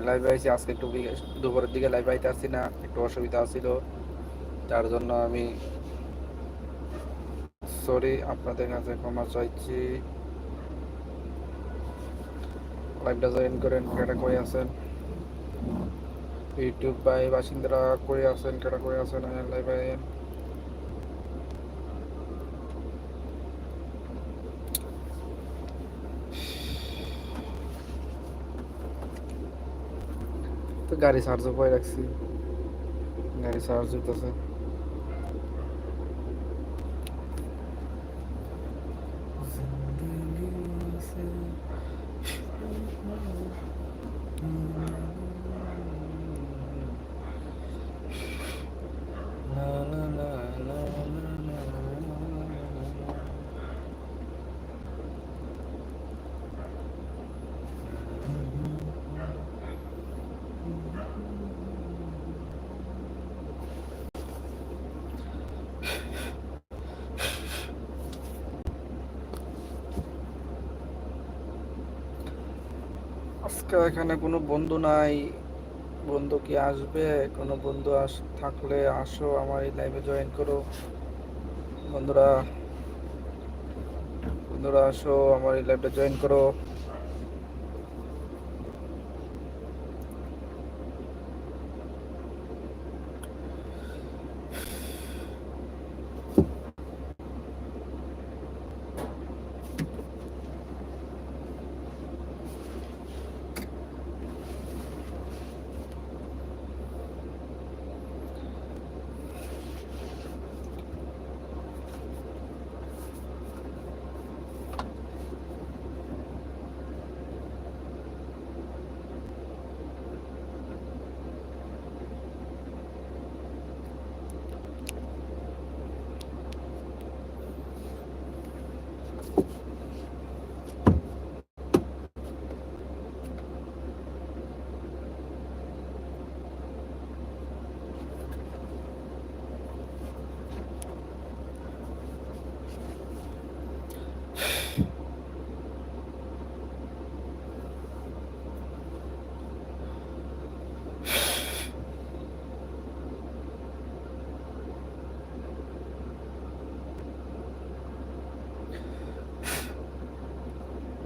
আমি লাইভে আইছি, আজকে একটু দুপুরের দিকে লাইভে আইতে আসছি না, একটু অসুবিধা ছিল তার জন্য আমি সরি আপনাদের কাছে ক্ষমা চাইছি। লাইভটা জয়েন করেন কেটা কই আছেন? ইউটিউব বাই বাসিন্দারা কই আছেন কেটা কই আছেন? লাইভে আইন গাড়ি চার্জও করে রাখছি গাড়ি চার্জ হইতেছে। এখানে কোনো বন্ধু নাই। বন্ধু কি আসবে? কোনো বন্ধু আস, থাকলে আসো আমার এই লাইভে জয়েন করো। বন্ধুরা বন্ধুরা আসো, আমার এই লাইভটা জয়েন করো।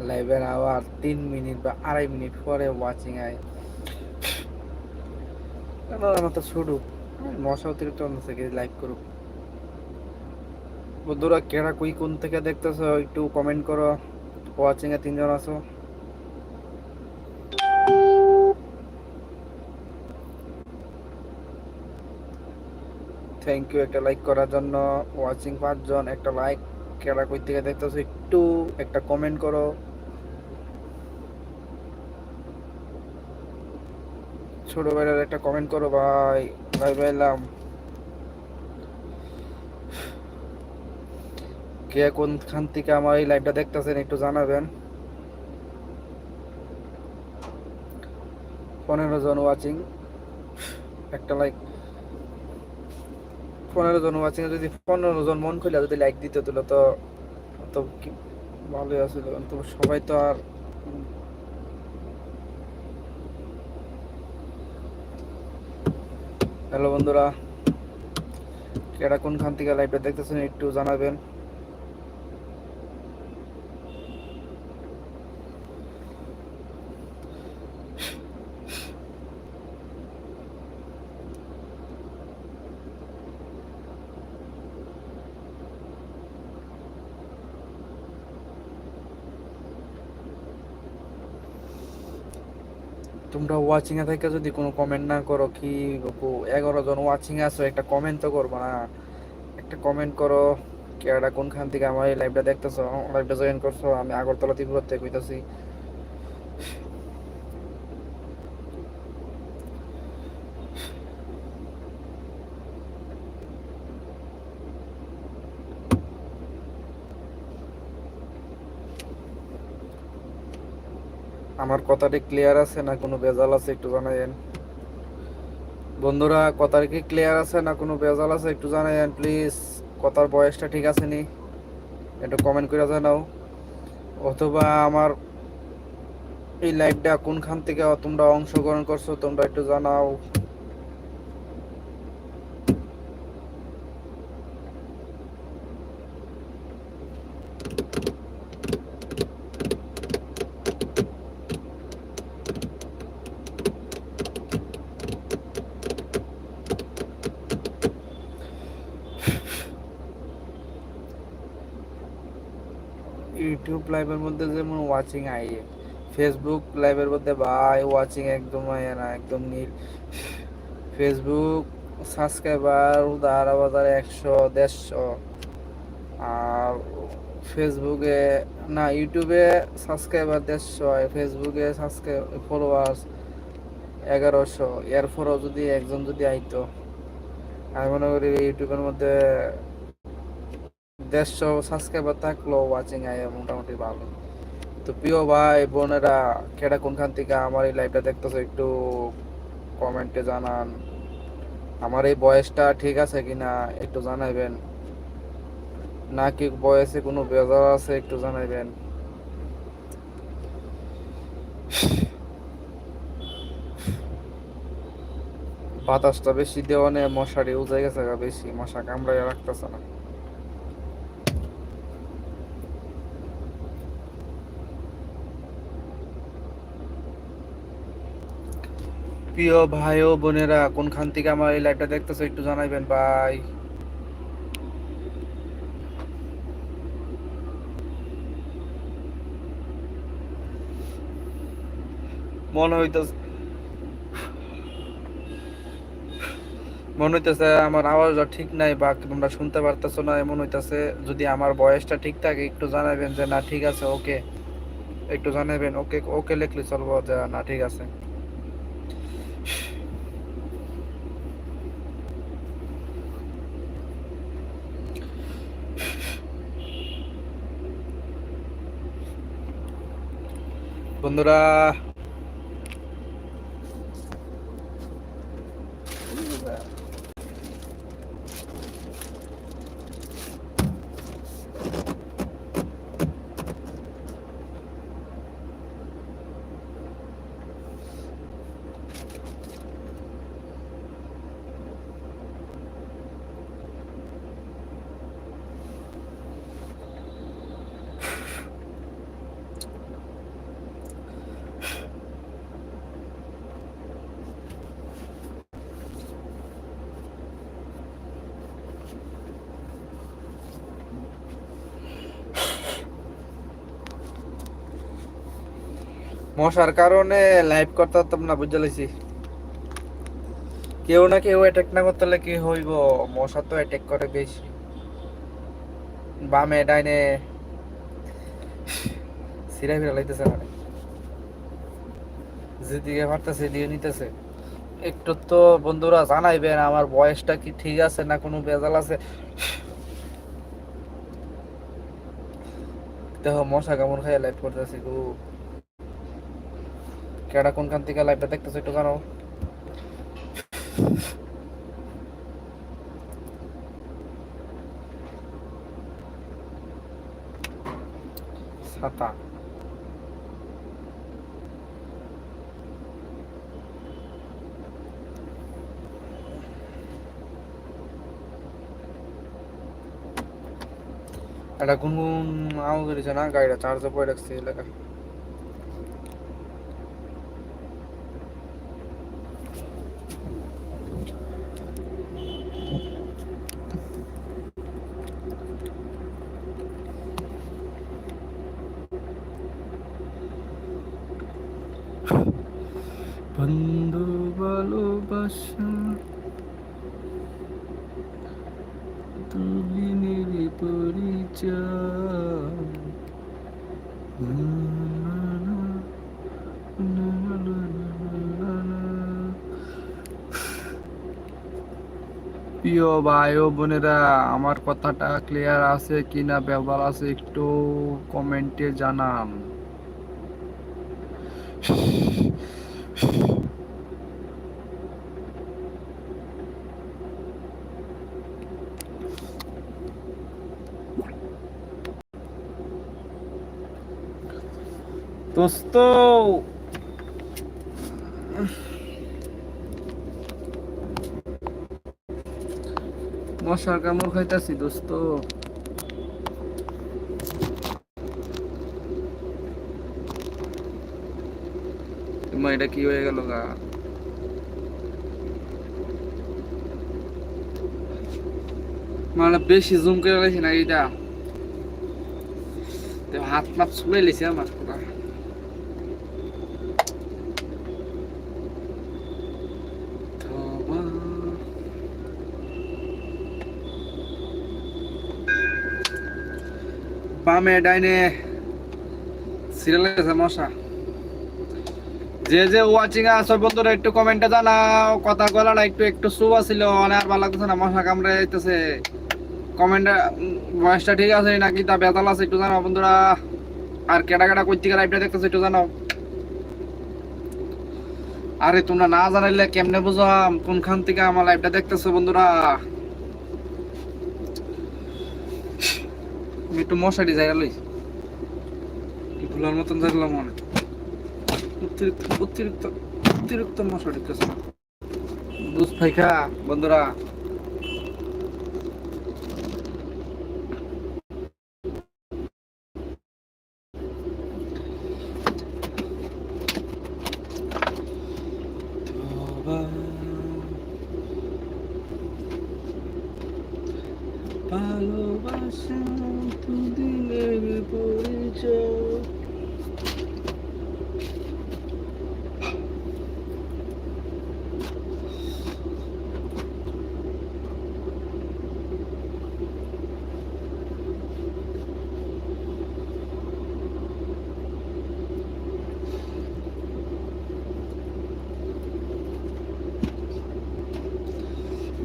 লাইভের আওয়ার তিন মিনিট বা আড়াই মিনিট পরে ওয়াচিং আয়। আমার তো ছুটুক মশা অতিরিক্ত থেকে লাইভ করুক। বন্ধুরা, কেরা কুই কোন থেকে দেখতেছো, একটু কমেন্ট করো। ওয়াচিং এ তিনজন আছো। থ্যাংক ইউ একটা লাইক করার জন্য। ওয়াচিং পাঁচজন, একটা লাইক কেরা কই থেকে দেখতেছো, একটু একটা কমেন্ট করো। ছোট একটা কমেন্ট করো ভাই ভাই ভাইলাম। কে কোনখান থেকে আমার এই লাইভটা দেখতেছেন একটু জানাবেন। পনেরো জন ওয়াচিং একটা লাইক পনেরো জন ওয়াচিং যদি পনেরো জন মন খুলে যদি লাইক দিতে, তাহলে তো তো কি ভালোই আছিল। তো সবাই তো আর হ্যালো বন্ধুরা কেটা কোনখান থেকে লাইভটা দেখতেছেন একটু জানাবেন। তোমরা ওয়াচিং এ থেকে যদি কোনো কমেন্ট না করো, কি এগারো জন ওয়াচিং আছো, একটা কমেন্ট তো করব না। একটা কমেন্ট করো, কেডা কোনখান থেকে আমার এই লাইভটা দেখতেছো লাইভটা জয়েন করছ, আমি আগরতলা ত্রিপুরা থেকে কইতাছি। আমার কথাটি ক্লিয়ার আছে না কোনো বেজাল আছে একটু জানাইন বন্ধুরা, কথার কি ক্লিয়ার আছে না কোনো বেজাল আছে একটু জানাইন প্লিজ কথার বয়সটা ঠিক আছে নি? একটু কমেন্ট করে জানাও। অথবা আমার এই লাইভটা কোনখান থেকে তোমরা অংশগ্রহণ করছ, তোমরা একটু জানাও ইউটিউব লাইভের মধ্যে যেমন ওয়াচিং আই ফেসবুক লাইভের মধ্যে ভাই ওয়াচিং একদম না, একদম নীল। ফেসবুক সাবস্ক্রাইবার উদার বাজার একশো, দেড়শো। আর ফেসবুকে না ইউটিউবে সাবস্ক্রাইবার দেড়শো ফেসবুকে সাবস্ক্রাইব ফলোয়ার্স এগারোশো। এরপরও যদি একজন যদি আইতো, আমি মনে করি ইউটিউবের মধ্যে দেড়শো সাবস্ক্রাইবার থাকল ওয়াচিং আয় মোটামুটি ভালো। তো প্রিয় ভাই, বোনেরা কেটা কোনখান থেকে আমার এই লাইভটা দেখতেছো একটু কমেন্টে জানান। আমার এই বয়সটা ঠিক আছে কিনা একটু জানাইবেন। নাকি বয়সে কোনো বেজার আছে একটু জানাইবেন। বাতাসটা বেশি দেওয়ানে মশারি উজে গেছে বেশি, মশা কামড়াই রাখতেছে না। প্রিয় ভাই ও বোনেরা, কোনখান থেকে আমার এই লাইভটা দেখতেছো একটু জানাইবেন, ভাই। মনে হইতেছে মনে হইতেছে আমার আওয়াজটা ঠিক নাই, বা তোমরা শুনতে পারতেছো না, এমন হইতেছে। যদি আমার বয়সটা ঠিক থাকে, একটু জানাবেন যে, না, ঠিক আছে ওকে একটু জানাবেন ওকে ওকে লিখলে চলবো যে, না, ঠিক আছে। বন্ধুরা মশার কারণে লাইভ করতে পারতাম না, বুঝতে লাইছি কেউ না কেউ অ্যাটাক না করতে হলে কি হইব? মশা তো অ্যাটাক করে বেশি। বামে, ডাইনে। সিরা ফিরা লাইতেছে না যেদিকে পারতেছে দিয়ে নিতেছে। একটু তো বন্ধুরা জানাইবেন, আমার বয়সটা কি ঠিক আছে না কোনো বেজাল আছে? দেখো, মশা কেমন খাইয়া লাইভ করতেছি গো। কেডা কোনখান থেকে লাইভটা দেখতেছো একটু জানাও ছাতা এটা গুনগুন আও করেছে না গাড়িটা চার্জে পড়ে রাখছে এলাকা বন্ধু ভালোবাসা। তুমি নিবি প্রিয় ভাই ও বোনেরা, আমার কথাটা ক্লিয়ার আছে কিনা ব্যবহার আছে একটু কমেন্টে জানান। দোস্ত। মশার কামড় খাইতাছি, দোস্ত। এটা কি হয়ে গেল গা? মানে বেশি জুম করে গেছে না এটা হাত মাপ চুলাই লেছে আমার বামে ডাইনে সিরিয়াল আছে মশা। যে যে ওয়াচিং আছে বন্ধুরা একটু কমেন্টে জানাও, কথা বলা না একটু একটু সুবা ছিল অনেক আর ভালো লাগতেছে না, মশা কামড়ে যাইতেছে। কমেন্টে ভয়েসটা ঠিক আছে নাকি তা বেতাল আছে, একটু জানাও বন্ধুরা। আর কেটা কেটা কই থেকে লাইভটা দেখতেছে, একটু জানাও। আরে তোমরা না জানাইলে কেমনে বুঝাম? কোনখান থেকে আমার লাইভটা দেখতেছো বন্ধুরা? আমি একটু মশারি জায়গা লই। ভুলার মতন ধরলাম মনে অতিরিক্ত অতিরিক্ত অতিরিক্ত মশা ঢুকতেছে। বুঝ ফাইকা বন্ধুরা ভালোবাসা দুদিনের পরিচয়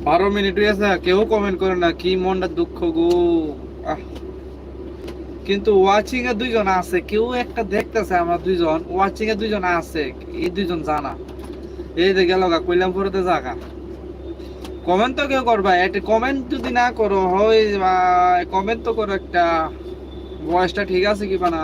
বারো মিনিট হয়েছে কেউ কমেন্ট করে না, কি মনটা দুঃখ গো। কিন্তু ওয়াচিং এ দুইজন আছে, কেউ একটা দেখতেছে আমরা দুইজন ওয়াচিং এ দুইজন আছে, এই দুইজন জানা। এই যে গেল গা, কইলাম জাগা কমেন্ট তো কেউ করবা এটা কমেন্ট যদি না করো, হয় কমেন্ট তো করো একটা। ভয়েসটা ঠিক আছে কি না?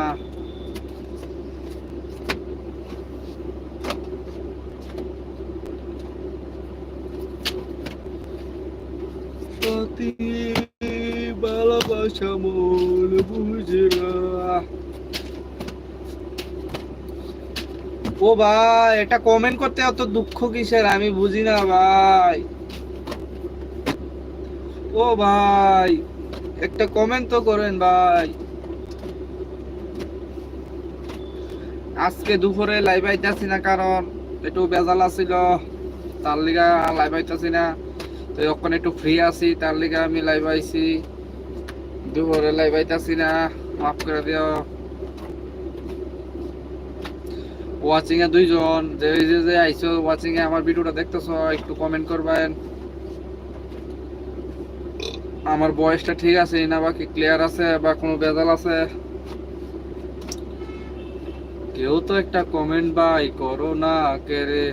ও ভাই, এটা কমেন্ট করতে অত দুঃখ কিসের? আমি বুঝি না ভাই। ও ভাই, একটা কমেন্ট তো করেন ভাই। আজকে দুপুরে লাইভ আইতাছি না, কারণ একটু বেজাল আছিল। তার লিগা লাইভ আইতাছি না। তো এখন একটু ফ্রি আছি, তার লিগে আমি লাইভ আইছি। দুপুরে লাইভ আইতাছি না, মাফ করে দিও। ওয়াচিং এ দুইজন, যে যে যে আইছো ওয়াচিং এ আমার ভিডিওটা দেখতেছো, একটু কমেন্ট করবেন। আমার বয়সটা ঠিক আছে না, বাকি ক্লিয়ার আছে, বা কোনো বেজাল আছে? কেউ তো একটা কমেন্ট বাই করো না, কে রে?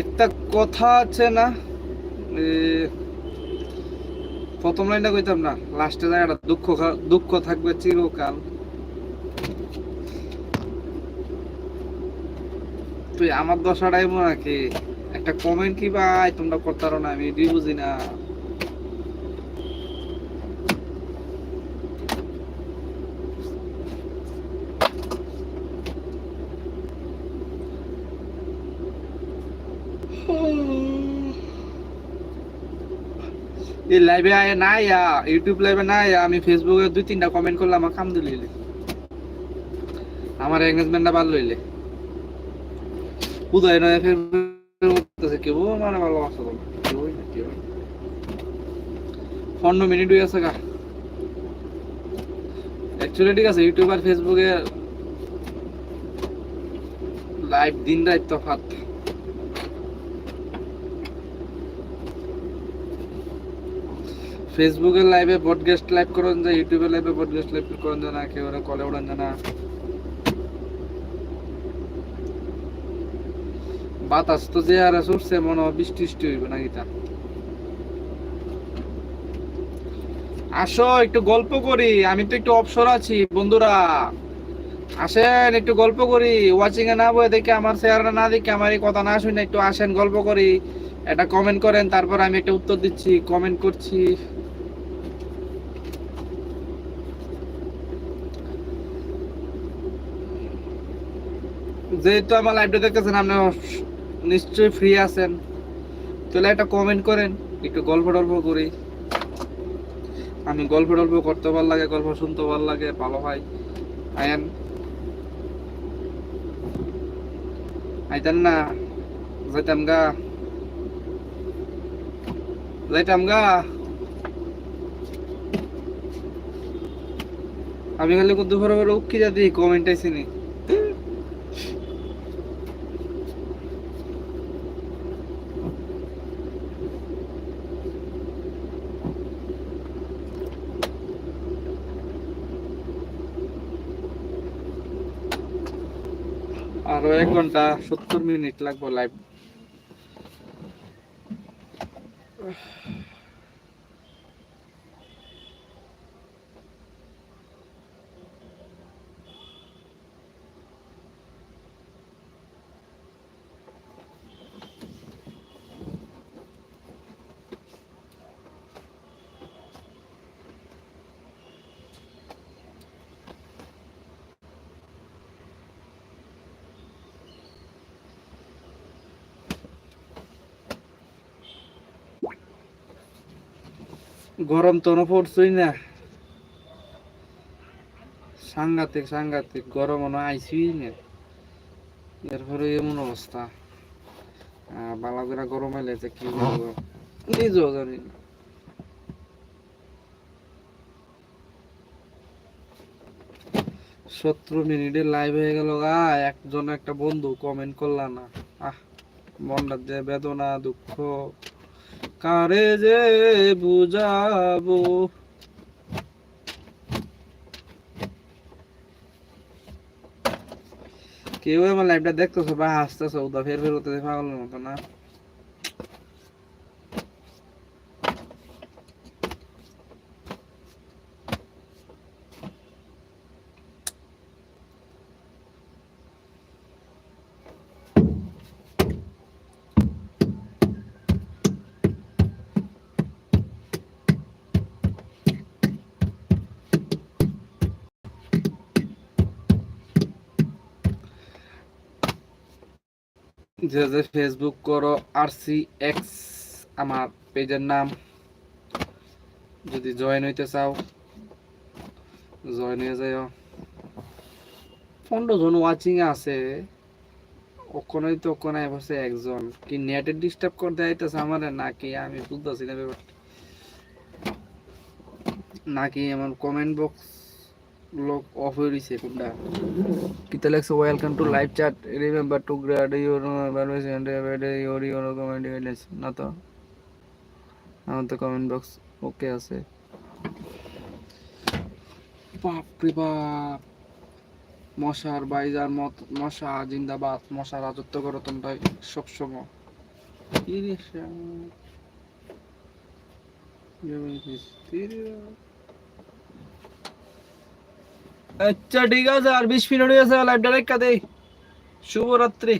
একটা কথা আছে না প্রথম লাইনটা কইতাম না লাস্টে জায়গাটা দুঃখ দুঃখ থাকবে চিরকাল। তুই আমার দশাটাই মনে কি একটা কমেন্ট কি ভাই, তোমরা করতে পারো না, আমি এটাই বুঝি না। এই লাইভে আয় না আয়া ইউটিউব লাইভে না আয়া, আমি ফেসবুকে দুই তিনটা কমেন্ট করলাম, আলহামদুলিল্লাহ। আমার এঙ্গেজমেন্টটা ভালো হইলে। উদয় নয়, ফের কেউ মানে না কেউ পনেরো মিনিট হয়ে গেছে গা। অ্যাকচুয়ালি ঠিক আছে ইউটিউব আর ফেসবুকে লাইভ দিন রাত তফাৎ। ফেসবুকের লাইভে পডকাস্ট লাইভ করেন যায় ইউটিউবে লাইভে পডকাস্ট লাইভ করেন না, কেউ ওরা কলে উড়ান না। বাতাস তো যে আর ছুটছে, মনে হয় বৃষ্টি টিষ্টি হইবে নাকি তা। আসো, একটু গল্প করি, আমি তো একটু অবসর আছি, বন্ধুরা। আসেন, একটু গল্প করি ওয়াচিং এ না বয়ে দেখে আমার চেহারা না দেখে আমার এই কথা না শুনে একটু আসেন, গল্প করি। এটা কমেন্ট করেন, তারপর আমি একটা উত্তর দিচ্ছি কমেন্ট করছি। যেহেতু আমার লাইভটা দেখতেছেন, আপনি নিশ্চয়ই ফ্রি আছেন। তাহলে একটা কমেন্ট করেন, একটু গল্প টল্প করি। আমি গল্প টল্প করতে ভালো লাগে, গল্প শুনতে ভালো লাগে, ভালো হয়। আয়েন? আইতেন না, যাইতাম গা। যাইতাম গা। আমি খালি দুপুরে উকি যা দিই কমেন্ট আইসিনি আরও এক ঘণ্টা সত্তর মিনিট লাগবে লাইভ গরম তো না পড়ছই না। সাংঘাতিক সাংঘাতিক গরম মনে আইসি না। এরপরে এমন অবস্থা। বালা করে গরম এলে যে কি বলব? নিজেও জানি না। সতেরো মিনিটের লাইভ হয়ে গেল গা, একজন একটা বন্ধু কমেন্ট করলা না। আহ মনটা যে বেদনা, দুঃখ কারে যে বুঝাবো? কেউ আমার লাইভটা দেখতেছো বা হাসতেছো, উদা ফের ফের হতে পাগলের মতো না? যে যে ফেসবুক করো আর সি এক্স আমার পেজের নাম। যদি জয়েন হইতে চাও জয়েন হয়ে যাও পনেরো জন ওয়াচিং আছে। ওখানেই তো ওখানে বসে একজন। কি নেটের ডিস্টার্ব করতে আইতেছে আমার? নাকি আমি বুঝতেছি না ব্যাপারটা? নাকি আমার কমেন্ট বক্স লোক অফ হয়ে রয়েছে কোনটা? কিতা লেখছে welcome to live chat remember to grade your valuation and your your comment guidance না তো আমার তো কমেন্ট বক্স ওকে আছে। বাপ রে বাপ। মশার বাইজার মত, মশা, জিন্দাবাদ, মশা রাজত্ব করো তোমরা সবসময় কি রে শ্যাম? আচ্ছা ঠিক আছে আর বিশ মিনিট হয়ে গেছে লাইভ ডাইরেক্ট দেই শুভরাত্রি।